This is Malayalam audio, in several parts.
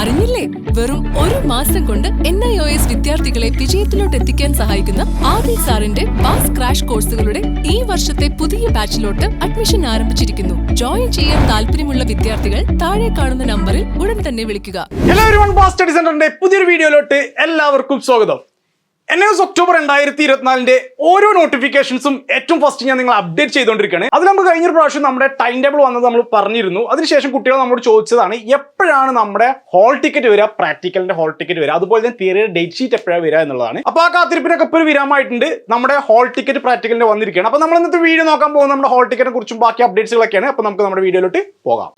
അറിഞ്ഞില്ലേ? വെറും ഒരു മാസം കൊണ്ട് എൻ ഐ ഒ എസ് വിദ്യാർത്ഥികളെ വിജയത്തിലോട്ട് എത്തിക്കാൻ സഹായിക്കുന്ന ആദിൽ സാറിന്റെ പാസ് ക്രാഷ് കോഴ്സുകളുടെ ഈ വർഷത്തെ പുതിയ ബാച്ചിലോട്ട് അഡ്മിഷൻ ആരംഭിച്ചിരിക്കുന്നു. ജോയിൻ ചെയ്യാൻ താല്പര്യമുള്ള വിദ്യാർത്ഥികൾ താഴെ കാണുന്ന നമ്പറിൽ ഉടൻ തന്നെ വിളിക്കുക. എല്ലാവരും പുതിയൊരു വീഡിയോയിലോട്ട് എല്ലാവർക്കും സ്വാഗതം. എൻ എസ് ഒക്ടോബർ രണ്ടായിരത്തി ഇരുപത്തിനാലിന്റെ ഓരോ നോട്ടിഫിക്കേഷൻസും ഏറ്റവും ഫസ്റ്റ് ഞാൻ നിങ്ങൾ അപ്ഡേറ്റ് ചെയ്തുകൊണ്ടിരിക്കുകയാണ് അത് നമുക്ക് കഴിഞ്ഞൊരു പ്രാവശ്യം നമ്മുടെ ടൈം ടേബിൾ വന്നത് നമ്മൾ പറഞ്ഞിരുന്നു. അതിനുശേഷം കുട്ടികൾ നമ്മോട് ചോദിച്ചതാണ് എപ്പോഴാണ് നമ്മുടെ ഹോൾ ടിക്കറ്റ് വരിക പ്രാക്ടിക്കലിന്റെ ഹോൾ ടിക്കറ്റ് വരിക? അതുപോലെ തന്നെ തിയറിയുടെ ഡേറ്റ് ഷീറ്റ് എപ്പോഴാണ് വരിക എന്നുള്ളതാണ്. അപ്പോൾ ആ കാത്തിരിപ്പിനൊക്കെ ഒരു വിരാമായിട്ടുണ്ട് നമ്മുടെ ഹോൾ ടിക്കറ്റ് പ്രാക്ടിക്കലിന്റെ വന്നിരിക്കുകയാണ്. അപ്പോൾ നമ്മൾ ഇന്നത്തെ വീഡിയോ നോക്കാൻ പോകുന്നത് നമ്മുടെ ഹോൾ ടിക്കറ്റിനെ കുറിച്ചും ബാക്കി അപ്ഡേറ്റ്സുകളൊക്കെയാണ് അപ്പോൾ നമുക്ക് നമ്മുടെ വീഡിയോയിലോട്ട് പോകാം.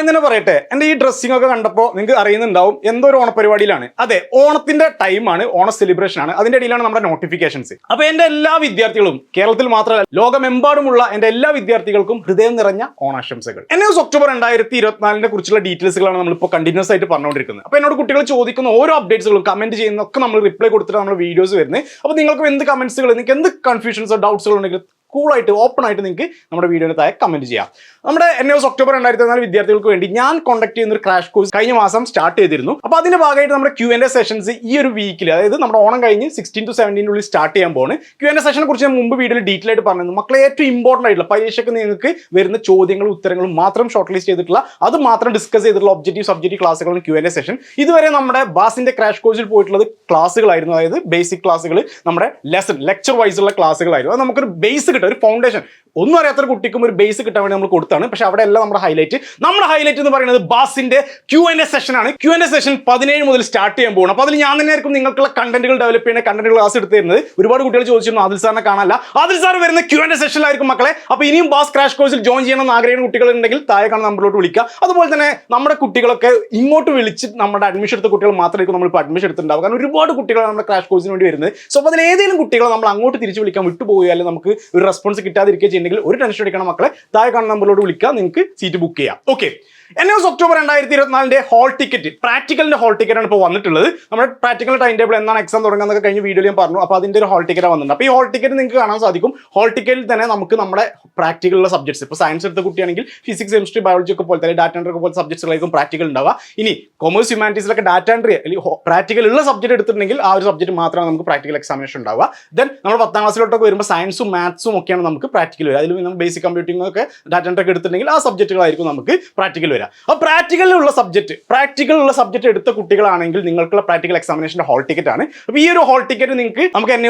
ആ എന്ന് തന്നെ പറയട്ടെ എന്റെ ഈ ഡ്രസ്സിംഗ് ഒക്കെ കണ്ടപ്പോൾ നിങ്ങൾക്ക് അറിയുന്നുണ്ടാവും എന്തോ ഒരു ഓണപരിപാടിയിലാണ്. അതെ ഓണത്തിന്റെ ടൈമാണ് ഓണ സെലിബ്രേഷൻ ആണ്. അതിന്റെ ഇടയിലാണ് നമ്മുടെ നോട്ടിഫിക്കേഷൻസ് അപ്പൊ എന്റെ എല്ലാ വിദ്യാർത്ഥികളും കേരളത്തിൽ മാത്രമല്ല ലോകമെമ്പാടുമുള്ള എന്റെ എല്ലാ വിദ്യാർത്ഥികൾക്കും ഹൃദയം നിറഞ്ഞ ഓണാശംസകൾ. എസ് ഒക്ടോബർ രണ്ടായിരത്തി ഇരുപത്തിനാലിനെ കുറിച്ചുള്ള ഡീറ്റെയിൽസുകളാണ് നമ്മളിപ്പോൾ കണ്ടിന്യൂസ് ആയിട്ട് പറഞ്ഞുകൊണ്ടിരിക്കുന്നത്. അപ്പോൾ എന്നോട് കുട്ടികൾ ചോദിക്കുന്ന ഓരോ അപ്ഡേറ്റ്സുകളും കമന്റ് ചെയ്യുന്നൊക്കെ നമ്മൾ റിപ്ലൈ കൊടുത്തിട്ട് നമ്മൾ വീഡിയോസ് വരുന്നത്. അപ്പോൾ നിങ്ങൾക്ക് എന്ത് കമന്റ്സുകൾ നിങ്ങൾക്ക് എന്ത് കൺഫ്യൂഷൻസോ ഡൗട്ട്സുകൾ ഉണ്ടെങ്കിൽ കൂളായിട്ട് ഓപ്പൺ ആയിട്ട് നിങ്ങൾക്ക് നമ്മുടെ വീഡിയോയുടെ താഴെ കമന്റ് ചെയ്യാം. നമ്മുടെ എൻ എസ് ഒക്ടോബർ രണ്ടായിരത്തി നാല് വിദ്യാർത്ഥികൾക്ക് വേണ്ടി ഞാൻ കോൺടാക്ട് ചെയ്യുന്ന ഒരു ക്രാഷ് കോഴ്സ് കഴിഞ്ഞ മാസം സ്റ്റാർട്ട് ചെയ്തിരുന്നു. അപ്പോൾ അതിന്റെ ഭാഗമായിട്ട് നമ്മുടെ ക്യു എ സെഷൻസ് ഈ ഒരു വീക്കിൽ അതായത് നമ്മുടെ ഓണം കഴിഞ്ഞ് സിക്സ്റ്റീൻ ടു സെവന്റീനുള്ളിൽ സ്റ്റാർട്ട് ചെയ്യാൻ പോകുന്നത് ക്യു എ സെഷനെ കുറിച്ച് ഞാൻ മുമ്പ് വീഡിയോയിൽ ഡീറ്റെയിൽ ആയിട്ട് പറഞ്ഞിരുന്നു. മക്കളെ ഏറ്റവും ഇമ്പോർട്ടന്റ് ആയിട്ടുള്ള പരീക്ഷയ്ക്ക് നിങ്ങൾക്ക് വരുന്ന ചോദ്യങ്ങളും ഉത്തരങ്ങളും മാത്രം ഷോർട്ട് ലിസ്റ്റ് ചെയ്തിട്ടുള്ള അത് മാത്രം ഡിസ്കസ് ചെയ്തിട്ടുള്ള ഒബ്ജക്റ്റീവ് സബ്ജക്റ്റീവ് ക്ലാസ്സുകളും ക്യു എൻ എ സെഷൻ ഇതുവരെ നമ്മുടെ ബാസിന്റെ ക്രാഷ് കോഴ്സിൽ പോയിട്ടുള്ളത് ക്ലാസ്സുകളായിരുന്നു അതായത് ബേസിക് ക്ലാസ്സുകൾ നമ്മുടെ ലെസൺ ലെക്ചർ വൈസ് ഉള്ള ക്ലാസ്സുകളായിരുന്നു അത് നമുക്കൊരു ബേസ് ഒരു ഫൗണ്ടേഷൻ ഒന്നും അറിയാത്തൊരു കുട്ടിക്കും ഒരു ബേസ് കിട്ടാൻ വേണ്ടി നമ്മൾ കൊടുത്താണ്. പക്ഷെ അവിടെ എല്ലാം നമ്മുടെ ഹൈലൈറ്റ് നമ്മുടെ ഹൈലൈറ്റ് എന്ന് പറയുന്നത് ബാസിന്റെ ക്യു എൻ എ സെഷൻ ആണ്. ക്യു എൻ എ സെഷൻ പതിനേഴ് മുതൽ സ്റ്റാർട്ട് ചെയ്യാൻ പോകുന്നത് അപ്പോൾ അതിൽ ഞാൻ തന്നെ ആയിരിക്കും നിങ്ങൾക്കുള്ള കണ്ടന്റുകൾ ഡെവലപ്പ് ചെയ്യുന്ന കണ്ടന്റുകൾ ക്ലാസ് എടുത്ത് തരുന്നത് ഒരുപാട് കുട്ടികൾ ചോദിച്ചിരുന്നു ആദിൽ സാറിനെ കാണാനല്ല. ആദിൽ സാർ വരുന്ന ക്യു എൻ എ സെഷനിലായിരിക്കും മക്കളെ. അപ്പോൾ ഇനിയും ബാസ് ക്രാഷ് കോഴ്സിൽ ജോയിൻ ചെയ്യണമെന്ന് ആഗ്രഹിക്കുന്ന കുട്ടികൾ ഉണ്ടെങ്കിൽ താഴെ കാണുന്ന നമ്പറിലോട്ട് വിളിക്കുക. അതുപോലെ തന്നെ നമ്മുടെ കുട്ടികളൊക്കെ ഇങ്ങോട്ട് വിളിച്ച് നമ്മുടെ അഡ്മിഷൻ എടുത്ത കുട്ടികൾ മാത്രമായിരിക്കും നമ്മളിപ്പോൾ അഡ്മിഷൻ എടുത്തിട്ടുണ്ടാവും കാരണം ഒരുപാട് കുട്ടികൾ നമ്മുടെ ക്രാഷ് കോഴ്സിന് വേണ്ടി വരുന്നത്. സോ അപ്പോൾ അതിൽ ഏതെങ്കിലും കുട്ടികളെ നമ്മൾ അങ്ങോട്ട് തിരിച്ച് വിളിക്കാൻ വിട്ടുപോയാലും നമുക്ക് ഒരു റെസ്പോൺസ് കിട്ടാതിരിക്കുക ചെയ്യുന്നെങ്കിൽ ഒരു ടെൻഷൻ അടിക്കണം മക്കളെ. താഴെ കാണുന്ന നമ്പറിലോട് വിളിക്കുക നിങ്ങൾക്ക് സീറ്റ് ബുക്ക് ചെയ്യാം. ഓക്കെ എൻ എസ് ഒക്ടോബർ രണ്ടായിരത്തി ഇരുപത്തിനാലിന്റെ ഹോൾ ടിക്കറ്റ് പ്രാക്ടിക്കലിന്റെ ഹോൾ ടിക്കറ്റ് ആണ് ഇപ്പോൾ വന്നിട്ടുള്ളത്. നമ്മുടെ പ്രാക്ടിക്കൽ ടൈം ടേബിൾ എന്നാണ് എക്സാം തുടങ്ങുന്നതൊക്കെ കഴിഞ്ഞ വീഡിയോയിൽ ഞാൻ പറഞ്ഞു. അപ്പോൾ അതിന്റെ ഒരു ഹോൾ ടിക്കറ്റ് വന്നിട്ടുണ്ട് അപ്പോൾ ഈ ഹോൾ ടിക്കറ്റ് നിങ്ങൾക്ക് കാണാൻ സാധിക്കും. ഹോൾ ടിക്കറ്റിൽ തന്നെ നമുക്ക് നമ്മുടെ പ്രാക്ടിക്കലുള്ള സബ്ജക്ട്സ് ഇപ്പോൾ സയൻസ് എടുത്ത കുട്ടിയാണെങ്കിൽ ഫിസിക്സ് കെമിസ്ട്രി ബയോളജി ഒക്കെ പോലെ തന്നെ ഡാറ്റ എൻട്രി ഒക്കെ പോലത്തെ സബ്ജക്ട്സുകളായിരിക്കും പ്രാക്ടിക്കൽ ഉണ്ടാവുക. ഇനി കൊമേഴ്സ് ഹ്യൂമാനിറ്റീസിലൊക്കെ ഡാറ്റ എൻട്രി അല്ലെങ്കിൽ പ്രാക്ടിക്കൽ ഉള്ള സബ്ജക്ട് എടുത്തിട്ടുണ്ടെങ്കിൽ ആ ഒരു സബ്ജക്ട് മാത്രമാണ് നമുക്ക് പ്രാക്ടിക്കൽ എക്സാമിനേഷൻ ഉണ്ടാവുക. ദെൻ നമ്മൾ പത്താം ക്ലാസ്സിലോട്ടൊക്കെ വരുമ്പോൾ സയൻസും മാത്സും ഒക്കെയാണ് നമുക്ക് പ്രാക്ടിക്കൽ വരിക. അതിൽ ബേസിക് കമ്പ്യൂട്ടിംഗ് ഒക്കെ ഡാറ്റ എൻട്രി ഒക്കെ എടുത്തിട്ടുണ്ടെങ്കിൽ ആ സബ്ജക്റ്റുകളായിരിക്കും നമുക്ക് പ്രാക്ടിക്കൽ വരിക. അപ്പോൾ പ്രാക്ടിക്കലിലുള്ള സബ്ജക്ട് പ്രാക്ടിക്കലുള്ള സബ്ജക്ട് എടുത്ത കുട്ടികളാണെങ്കിൽ നിങ്ങൾക്കുള്ള പ്രാക്ടിക്കൽ എക്സാമിനേഷന്റെ ഹോൾ ടിക്കറ്റ് ആണ്. അപ്പോൾ ഈ ഒരു ഹോൾ ടിക്കറ്റ് നിങ്ങൾക്ക് നമുക്ക് എൻ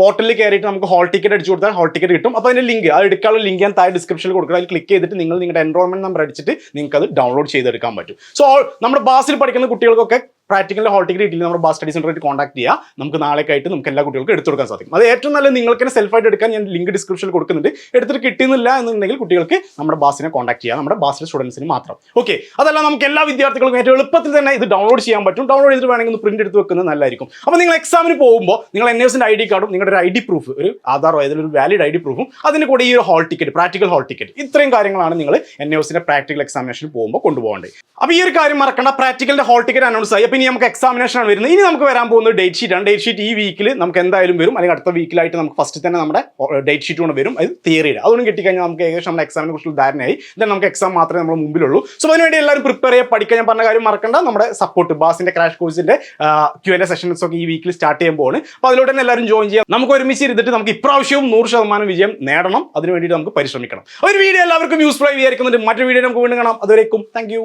പോർട്ടലിൽ കയറിയിട്ട് നമുക്ക് ഹോൾ ടിക്കറ്റ് അടിച്ചു കൊടുത്താൽ ഹോൾ ടിക്കറ്റ് കിട്ടും. അപ്പോൾ അതിന്റെ ലിങ്ക് അത് എടുക്കാനുള്ള ലിങ്ക് ഞാൻ താഴെ ഡിസ്ക്രിപ്ഷനിൽ കൊടുക്കുക അതിൽ ക്ലിക്ക് ചെയ്തിട്ട് നിങ്ങൾ നിങ്ങളുടെ എൻറോൾമെന്റ് നമ്പർ അടിച്ചിട്ട് നിങ്ങൾക്ക് അത് ഡൗൺലോഡ് ചെയ്തെടുക്കാൻ പറ്റും. സോ നമ്മുടെ ബാസിൽ പഠിക്കുന്ന കുട്ടികൾക്കൊക്കെ പ്രാക്ടിക്കൽ ഹോൾ ടിക്കറ്റ് കിട്ടില്ല നമ്മുടെ ബാസ് സ്റ്റഡി സെന്ററിൽ കോൺടാക്ട് ചെയ്യുക നമുക്ക് നാളേക്കായിട്ട് നമുക്ക് എല്ലാ കുട്ടികൾക്കും എടുത്തു കൊടുക്കാൻ സാധിക്കും. അത് ഏറ്റവും നല്ല നിങ്ങൾക്ക് തന്നെ സെൽഫായിട്ട് എടുക്കാൻ ഞാൻ ലിങ്ക് ഡിസ്ക്രിപ്ഷനിൽ കൊടുക്കുന്നുണ്ട്. എടുത്തിട്ട് കിട്ടുന്നില്ല എന്നുണ്ടെങ്കിൽ കുട്ടികൾക്ക് നമ്മുടെ ബാസിനെ കോൺടാക്ട് ചെയ്യുക നമ്മുടെ ബാസിലെ സ്റ്റുഡൻസിന് മാത്രം. ഓക്കെ അതല്ല നമുക്ക് എല്ലാ വിദ്യാർത്ഥികൾക്കും ഏറ്റവും എളുപ്പത്തിൽ തന്നെ ഇത് ഡൗൺലോഡ് ചെയ്യാൻ പറ്റും. ഡൗൺലോഡ് ചെയ്തിട്ട് വേണമെങ്കിൽ പ്രിന്റ് എടുത്ത് വെക്കുന്നത് നല്ലതായിരിക്കും. അപ്പോൾ നിങ്ങൾ എക്സാമിന് പോകുമ്പോൾ നിങ്ങൾ എൻ എസിന്റെ ഐ ഡി കാർഡും നിങ്ങളുടെ ഒരു ഐ ഡി പ്രൂഫ് ഒരു ആധാറോ ഏതെങ്കിലും ഒരു വാലിഡ് ഐ ഡി പ്രൂഫും അതിന് കൂടെ ഈ ഒരു hall ticket practical hall ticket ഇത്രയും കാര്യങ്ങളാണ് നിങ്ങൾ എൻ എസിന്റെ പ്രാക്ടിക്കൽ എക്സാമിനേഷൻ പോകുമ്പോൾ കൊണ്ടുപോകേണ്ടത്. അപ്പോൾ ഈ ഒരു കാര്യം മറക്കണ്ട. പ്രാക്ടിക്കലിന്റെ ഹോൾ ടിക്കറ്റ് അനൗൺസ് ആയി. അപ്പോൾ ഇനി നമുക്ക് എക്സാമിനേഷൻ ആണ് വരുന്നത്. ഇനി നമുക്ക് വരാൻ പോകുന്ന ഡേറ്റ് ഷീറ്റ് ആണ്. ഡേറ്റ് ഷീറ്റ് ഈ വീക്കിൽ നമുക്ക് എന്തായാലും വരും. അല്ലെങ്കിൽ അടുത്ത വീക്കിലായിട്ട് നമുക്ക് ഫസ്റ്റ് തന്നെ നമ്മുടെ ഡേറ്റ് ഷീറ്റ് കൊണ്ട് വരും. അത് തിയറിയുടെ അതൊന്നും കിട്ടിക്കഴിഞ്ഞാൽ നമുക്ക് ഏകദേശം നമ്മുടെ എക്സാമിനെ കുറിച്ചുള്ള ധാരണയായി. ദെൻ നമുക്ക് എക്സാം മാത്രമേ നമ്മുടെ മുമ്പിലുള്ളൂ. സോ അതിനുവേണ്ടി എല്ലാവരും പ്രിപ്പയർ ചെയ്യാൻ പഠിക്കാൻ ഞാൻ പറഞ്ഞ കാര്യം മറക്കണ്ട. നമ്മുടെ സപ്പോർട്ട് ബാസിന്റെ ക്രാഷ് കോഴ്സിന്റെ ക്യു എൻ എ സെഷൻസ് ഒക്കെ ഈ വീക്കിൽ സ്റ്റാർട്ട് ചെയ്യാൻ പോകുന്നത് അപ്പോൾ അതിലൂടെ തന്നെ എല്ലാവരും ജോയിൻ ചെയ്യാം നമുക്ക് ഒരുമിച്ച് ഇരുന്നിട്ട് നമുക്ക് ഇപ്രാവശ്യവും നൂറ് ശതമാനം വിജയം നേടണം. അതിന് വേണ്ടിയിട്ട് നമുക്ക് പരിശ്രമിക്കണം. ഒരു വീഡിയോ എല്ലാവർക്കും യൂസ്ഫുൾ ആയി വിചാരിക്കുന്നുണ്ട്. മറ്റൊരു വീഡിയോ നമുക്ക് വീണ്ടും കാണാം. അതുവരേക്കും താങ്ക്